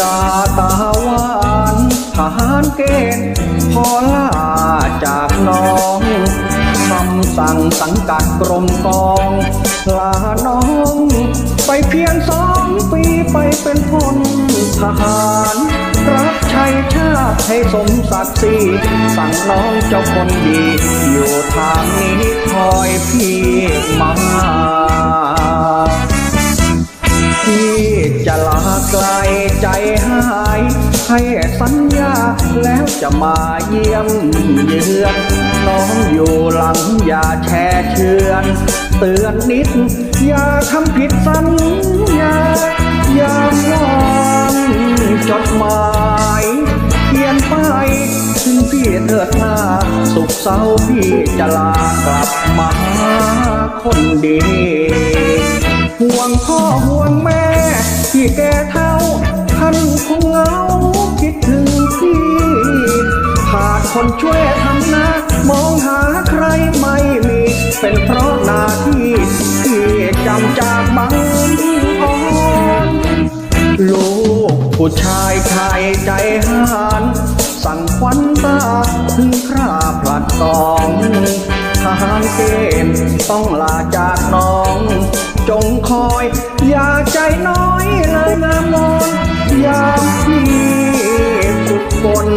ดาตาหวานทหารเกณฑ์พอลาจากน้องคำสั่งสังกัดกรมกองลาน้องไปเพียงสองปีไปเป็นพลทหารรับใช้ชาติให้สมศักดิ์ศรีสั่งน้องเจ้าคนดี อยู่ทางนี้คอยพี่มา ลาไกลใจหาย ให้สัญญาแล้วจะมาเยี่ยมเยือนน้องอยู่หลังอย่าแช่เชือน เตือนนิด อย่าทำผิดสัญญาอย่าวางจดหมายเขียนไปถึงพี่เถิดหน้า สุขเศร้าพี่จะลากลับมาคนดี ห่วงพ่อห่วงแม่ที่แก่ท่าานคงเหงาคิดถึงพี่ขาดคนช่วยทำนามองหาใครไม่มี เป็นเพราะหน้าที่ที่จำจากบังอ่อนลูกผู้ชายไทยใจหานสั่งควันตาถึงคราผลัดสองทหารเกณฑ์ต้องลาจากน้อง คอย อย่าใจน้อยเลยงามนอนยามที่สุดฝน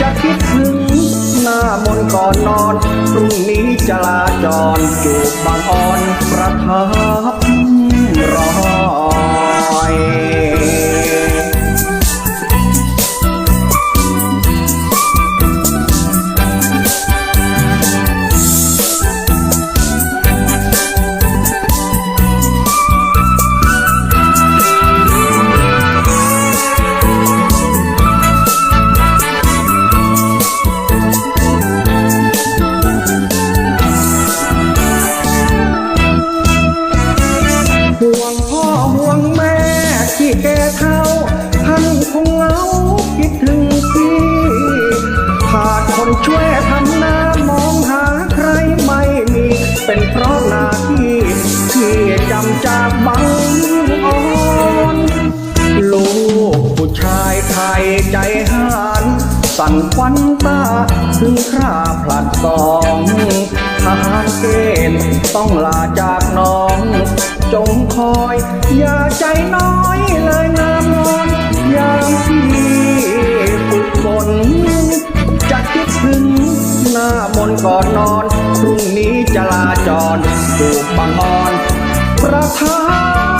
จะคิดถึงหน้ามนก่อนนอนพรุ่งนี้จะลาจรจูบบางอ่อนประทับรอย ผู้ชายไทยใจหานสั่นควันตาถึงคราผลัดสองทหารเกณฑ์ต้องลาจากน้อง จงคอยอย่าใจน้อยเลยงามงอนยามที่ฝึกฝนจะคิดถึงหน้ามนก่อนนอนพรุ่งนี้จะลาจรจูบบางอ่อนประทับ